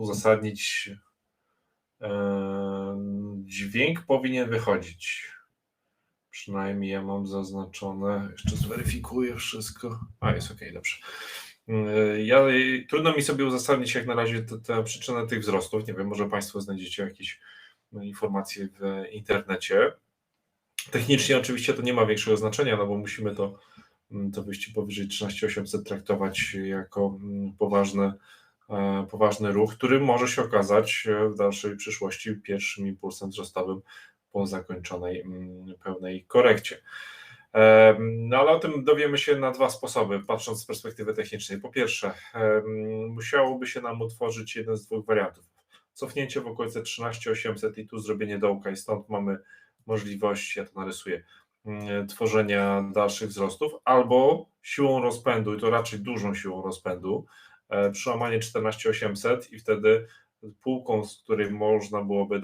uzasadnić. Em, Dźwięk powinien wychodzić. Przynajmniej ja mam zaznaczone. Jeszcze zweryfikuję wszystko. A, jest ok, dobrze. Yy, Ja, trudno mi sobie uzasadnić jak na razie tę przyczynę tych wzrostów. Nie wiem, może Państwo znajdziecie jakieś informacje w internecie. Technicznie oczywiście to nie ma większego znaczenia, no bo musimy to, mm, to wyjście powyżej 13800 traktować jako mm, poważny, e, poważny ruch, który może się okazać e, w dalszej przyszłości pierwszym impulsem wzrostowym po zakończonej mm, pełnej korekcie. E, No ale o tym dowiemy się na dwa sposoby, patrząc z perspektywy technicznej. Po pierwsze, musiałoby się nam utworzyć jeden z dwóch wariantów. Cofnięcie w okolice 13800 i tu zrobienie dołka i stąd mamy możliwość, ja to narysuję, mm, tworzenia dalszych wzrostów, albo siłą rozpędu, i to raczej dużą siłą rozpędu, przełamanie 14800 i wtedy półką, z której można byłoby,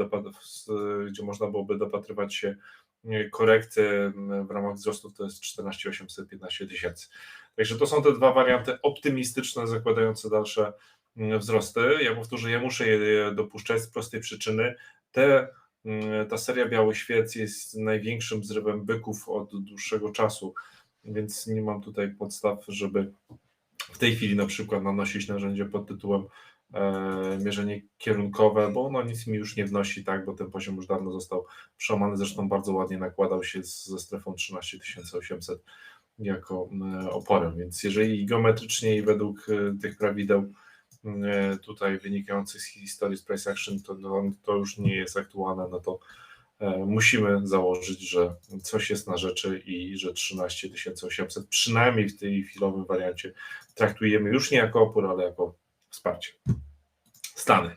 gdzie można byłoby dopatrywać się e, korekty m, w ramach wzrostów, to jest 14800, 15 tysięcy. Także to są te dwa warianty optymistyczne, zakładające dalsze mm, wzrosty. Ja powtórzę, ja muszę je dopuszczać z prostej przyczyny. Te Mm, Ta seria Białych Świec jest największym zrywem byków od dłuższego czasu, więc nie mam tutaj podstaw, żeby w tej chwili na przykład nanosić narzędzie pod tytułem e, mierzenie kierunkowe, bo ono nic mi już nie wnosi, tak, bo ten poziom już dawno został przełamany, zresztą bardzo ładnie nakładał się z, ze strefą 13800 jako e, oporem, więc jeżeli geometrycznie i według e, tych prawideł e, tutaj wynikających z historii z price action, to, to, już nie jest aktualne, no to musimy założyć, że coś jest na rzeczy i że 13 800 przynajmniej w tej chwilowym wariancie traktujemy już nie jako opór, ale jako wsparcie. Stany.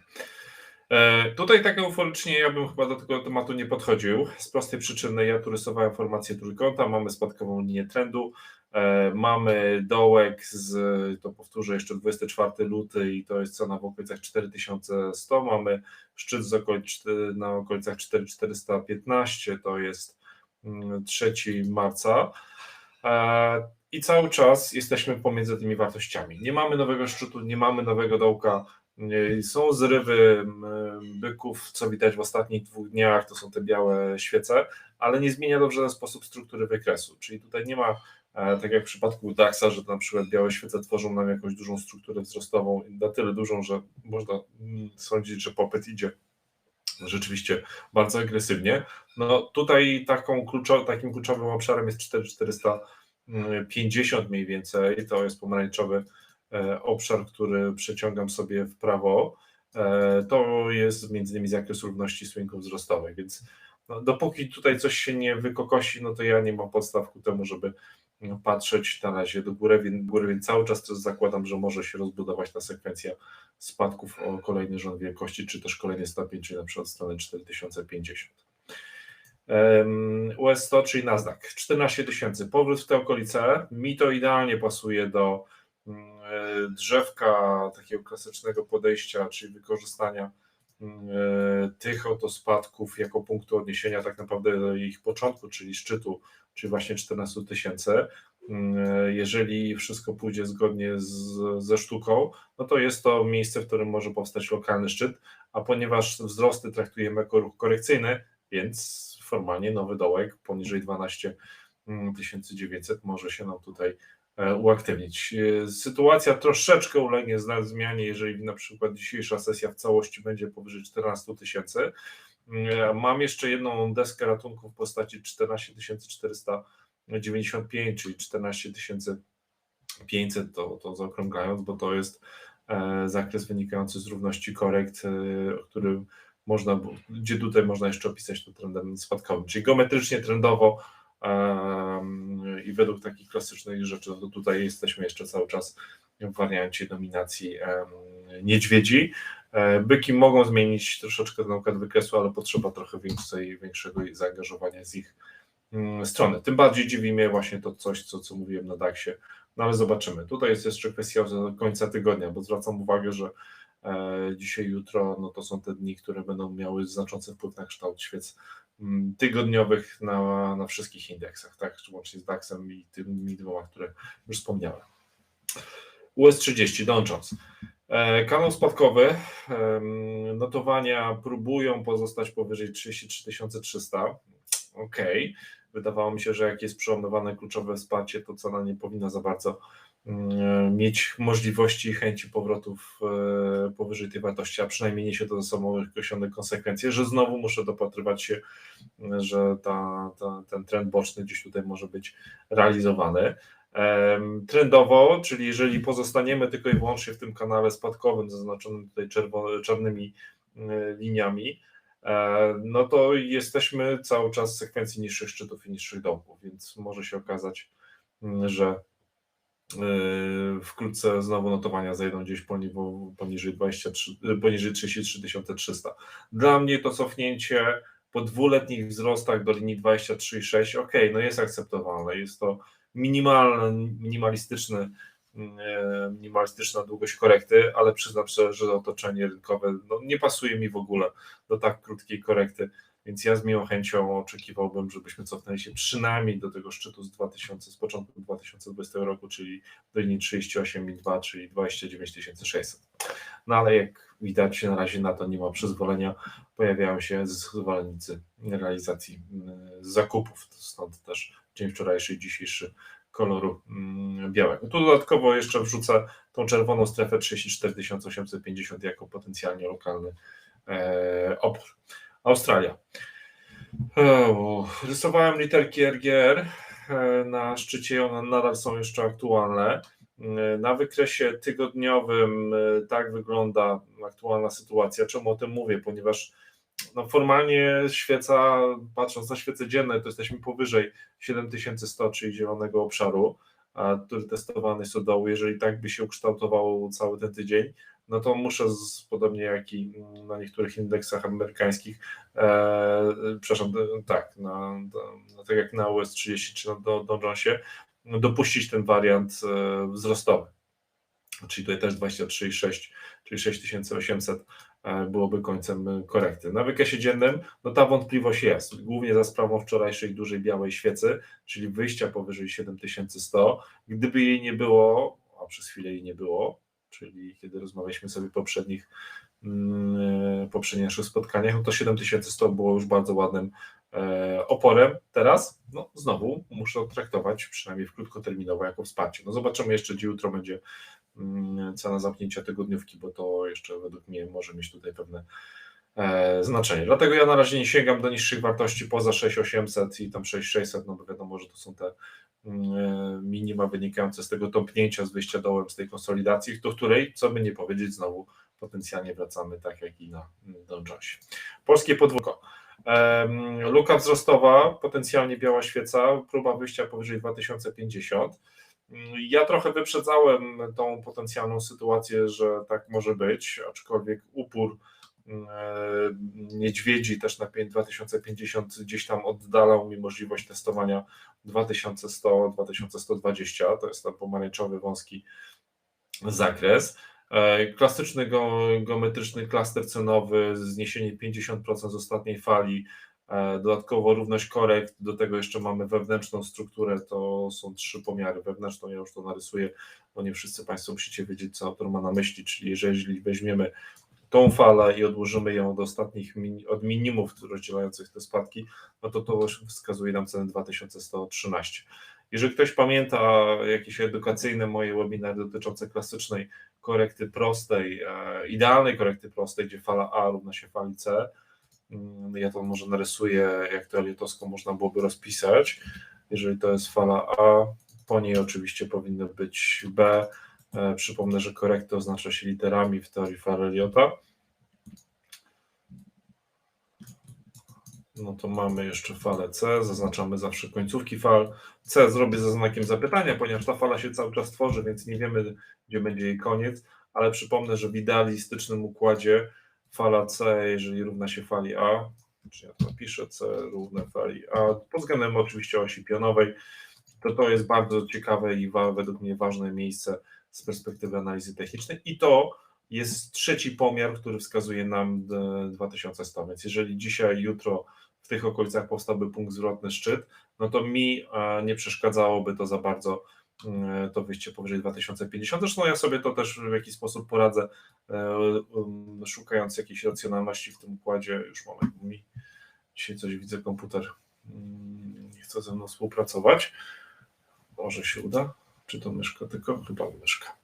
E, Tutaj tak euforycznie ja bym chyba do tego tematu nie podchodził. Z prostej przyczyny ja tu rysowałem formację trójkąta, mamy spadkową linię trendu, e, mamy dołek z, to powtórzę jeszcze 24 luty i to jest cena w okolicach 4100, mamy szczyt z okolic, na okolicach 4415, to jest mm, 3 marca. E, I cały czas jesteśmy pomiędzy tymi wartościami. Nie mamy nowego szczytu, nie mamy nowego dołka. e, Są zrywy m, byków, co widać w ostatnich dwóch dniach, to są te białe świece, ale nie zmienia w żaden sposób struktury wykresu. Czyli tutaj nie ma, e, tak jak w przypadku DAX-a, że na przykład białe świece tworzą nam jakąś dużą strukturę wzrostową, na tyle dużą, że można mm, sądzić, że popyt idzie rzeczywiście bardzo agresywnie. No tutaj taką kluczo, takim kluczowym obszarem jest 4450 mniej więcej, to jest pomarańczowy e, obszar, który przeciągam sobie w prawo. E, To jest między innymi zakres równości swingów wzrostowych, więc no, dopóki tutaj coś się nie wykokosi, no to ja nie mam podstaw ku temu, żeby patrzeć na razie do góry, więc, góry, więc cały czas też zakładam, że może się rozbudować ta sekwencja spadków o kolejny rząd wielkości, czy też kolejny stopień, czyli na przykład stronę 4050. Em, US 100, czyli Nasdaq, 14 tysięcy, powrót w te okolice, mi to idealnie pasuje do mm, e, drzewka takiego klasycznego podejścia, czyli wykorzystania tych oto spadków jako punktu odniesienia tak naprawdę do ich początku, czyli szczytu, czyli właśnie 14 tysięcy. E, Jeżeli wszystko pójdzie zgodnie z, ze sztuką, no to jest to miejsce, w którym może powstać lokalny szczyt, a ponieważ wzrosty traktujemy jako ruch korekcyjny, więc formalnie nowy dołek poniżej 12 900 może się nam tutaj e, uaktywnić. E, Sytuacja troszeczkę ulegnie zmianie, jeżeli na przykład dzisiejsza sesja w całości będzie powyżej 14 tysięcy. E, Mam jeszcze jedną deskę ratunku w postaci 14 495, czyli 14 500, to, to zaokrąglając, bo to jest e, zakres wynikający z równości korekt, e, który można, gdzie tutaj można jeszcze opisać to trendem spadkowym, czyli geometrycznie, trendowo i według takich klasycznych rzeczy, no to tutaj jesteśmy jeszcze cały czas w wariancie dominacji niedźwiedzi. E, Byki mogą zmienić troszeczkę układ wykresu, ale potrzeba trochę większej, większego zaangażowania z ich mm, strony. Tym bardziej dziwi mnie właśnie to coś, co, co mówiłem na DAX-ie, no ale zobaczymy. Tutaj jest jeszcze kwestia końca tygodnia, bo zwracam uwagę, że e, dzisiaj, jutro, no to są te dni, które będą miały znaczący wpływ na kształt świec tygodniowych na, na wszystkich indeksach, tak, łącznie z DAX-em i tymi dwoma, które już wspomniałem. US 30, Dow Jones. E, Kanał spadkowy. Notowania próbują pozostać powyżej 33 300. Ok. Wydawało mi się, że jak jest przełamywane kluczowe wsparcie, to cena nie powinna za bardzo mm, mieć możliwości i chęci powrotów e, powyżej tej wartości, a przynajmniej niesie to ze sobą określone konsekwencje, że znowu muszę dopatrywać się, że ta, ta, ten trend boczny gdzieś tutaj może być realizowany. Em, Trendowo, czyli jeżeli pozostaniemy tylko i wyłącznie w tym kanale spadkowym, zaznaczonym tutaj czarnymi liniami, e, no to jesteśmy cały czas w sekwencji niższych szczytów i niższych dołków, więc może się okazać, mm, że wkrótce znowu notowania zejdą gdzieś poniżej 23, y, poniżej 33 300. Dla mnie to cofnięcie po dwuletnich wzrostach do linii 23,6, ok, no jest akceptowalne, jest to e, minimalistyczna długość korekty, ale przyznam że otoczenie rynkowe no, nie pasuje mi w ogóle do tak krótkiej korekty, więc ja z miłą chęcią oczekiwałbym, żebyśmy cofnęli się przynajmniej do tego szczytu z 2000, z początku 2020 roku, czyli do linii 38,2, czyli 29 600. No ale jak widać, na razie na to nie ma przyzwolenia. Pojawiają się zwolennicy realizacji mm, zakupów, stąd też dzień wczorajszy i dzisiejszy koloru mm, białego. Tu dodatkowo jeszcze wrzucę tą czerwoną strefę 34 850 jako potencjalnie lokalny e, opór. Australia. E, rysowałem literki RGR e, na szczycie one nadal są jeszcze aktualne. E, Na wykresie tygodniowym tak wygląda aktualna sytuacja. Czemu o tym mówię? Ponieważ no formalnie świeca, patrząc na świece dzienne, to jesteśmy powyżej 7100, czyli zielonego obszaru, który testowany jest od dołu. Jeżeli tak by się ukształtował cały ten tydzień, no to muszę, z, podobnie jak i na niektórych indeksach amerykańskich, e, przepraszam, tak, na, na, tak jak na US 30 czy na Dow Jonesie, dopuścić ten wariant e, wzrostowy. Czyli tutaj też 23,6, czyli 6800 e, byłoby końcem korekty. Na wykresie dziennym no ta wątpliwość jest, głównie za sprawą wczorajszej dużej białej świecy, czyli wyjścia powyżej 7100. Gdyby jej nie było, a przez chwilę jej nie było, czyli kiedy rozmawialiśmy sobie w poprzednich, mm, poprzednich naszych spotkaniach, no to 7100 było już bardzo ładnym e, oporem. Teraz no, znowu muszę traktować przynajmniej w krótkoterminowo jako wsparcie. No zobaczymy jeszcze, gdzie jutro będzie mm, cena zamknięcia tygodniówki, bo to jeszcze według mnie może mieć tutaj pewne e, znaczenie. Dlatego ja na razie nie sięgam do niższych wartości poza 6800 i tam 6600, no bo wiadomo, że to są te mm, e, minima wynikające z tego tąpnięcia, z wyjścia dołem, z tej konsolidacji, do której, co by nie powiedzieć, znowu potencjalnie wracamy tak jak i na mm, Dow. Polskie podwórko. Luka wzrostowa, potencjalnie biała świeca, próba wyjścia powyżej 2050. Mm, Ja trochę wyprzedzałem tą potencjalną sytuację, że tak może być, aczkolwiek upór e, niedźwiedzi też na 5 2050 gdzieś tam oddalał mi możliwość testowania 2100, 2120, to jest ten pomarańczowy, wąski zakres. E, Klasyczny geometryczny klaster cenowy, zniesienie 50% z ostatniej fali, e, dodatkowo równość korekt, do tego jeszcze mamy wewnętrzną strukturę, to są trzy pomiary. Wewnętrzną ja już to narysuję, bo nie wszyscy Państwo musicie wiedzieć, co autor ma na myśli, czyli jeżeli weźmiemy tą falę i odłożymy ją do ostatnich, od minimów rozdzielających te spadki, no to to wskazuje nam cenę 2113. Jeżeli ktoś pamięta jakieś edukacyjne moje webinary dotyczące klasycznej korekty prostej, e, idealnej korekty prostej, gdzie fala A równa się fali C, mm, ja to może narysuję, jak to eliotowsko można byłoby rozpisać. Jeżeli to jest fala A, po niej oczywiście powinno być B. E, Przypomnę, że korekta oznacza się literami w teorii fal Eliota. No to mamy jeszcze falę C, zaznaczamy zawsze końcówki fal. C zrobię ze znakiem zapytania, ponieważ ta fala się cały czas tworzy, więc nie wiemy, gdzie będzie jej koniec, ale przypomnę, że w idealistycznym układzie fala C, jeżeli równa się fali A, czy ja to piszę, C równe fali A, pod względem oczywiście osi pionowej, to to jest bardzo ciekawe i według mnie ważne miejsce z perspektywy analizy technicznej i to jest trzeci pomiar, który wskazuje nam e, 2100, więc jeżeli dzisiaj, jutro w tych okolicach powstałby punkt zwrotny szczyt, no to mi nie przeszkadzałoby to za bardzo e, to wyjście powyżej 2050. Zresztą ja sobie to też w jakiś sposób poradzę, e, um, szukając jakiejś racjonalności w tym układzie. Już moment, bo mi dzisiaj coś widzę, komputer mm, nie chce ze mną współpracować. Może się uda? Czy to myszka tylko? Chyba myszka.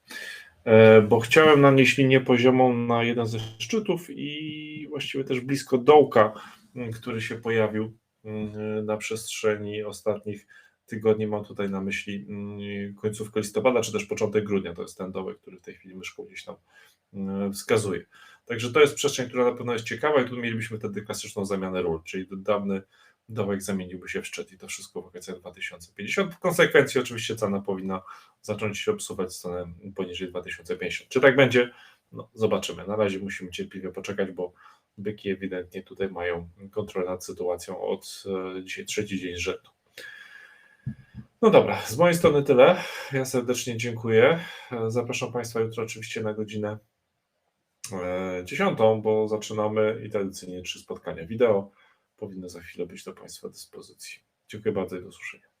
E, Bo chciałem nanieść linię poziomą na jeden ze szczytów i właściwie też blisko dołka, m, który się pojawił m, na przestrzeni ostatnich tygodni. Mam tutaj na myśli mm, końcówkę listopada, czy też początek grudnia. To jest ten dołek, który w tej chwili myszką gdzieś tam mm, wskazuje. Także to jest przestrzeń, która na pewno jest ciekawa i tu mielibyśmy wtedy klasyczną zamianę ról, czyli dawny dołek zamieniłby się w szczyt i to wszystko w okolicach 2050. W konsekwencji oczywiście cena powinna zacząć się obsuwać w stronę poniżej 2050. Czy tak będzie? No, zobaczymy. Na razie musimy cierpliwie poczekać, bo byki ewidentnie tutaj mają kontrolę nad sytuacją od e, dzisiaj trzeci dzień rzędu. No dobra, z mojej strony tyle. Ja serdecznie dziękuję. E, Zapraszam Państwa jutro oczywiście na godzinę e, 10, bo zaczynamy i tradycyjnie trzy spotkania wideo powinny za chwilę być do Państwa dyspozycji. Dziękuję bardzo i do usłyszenia.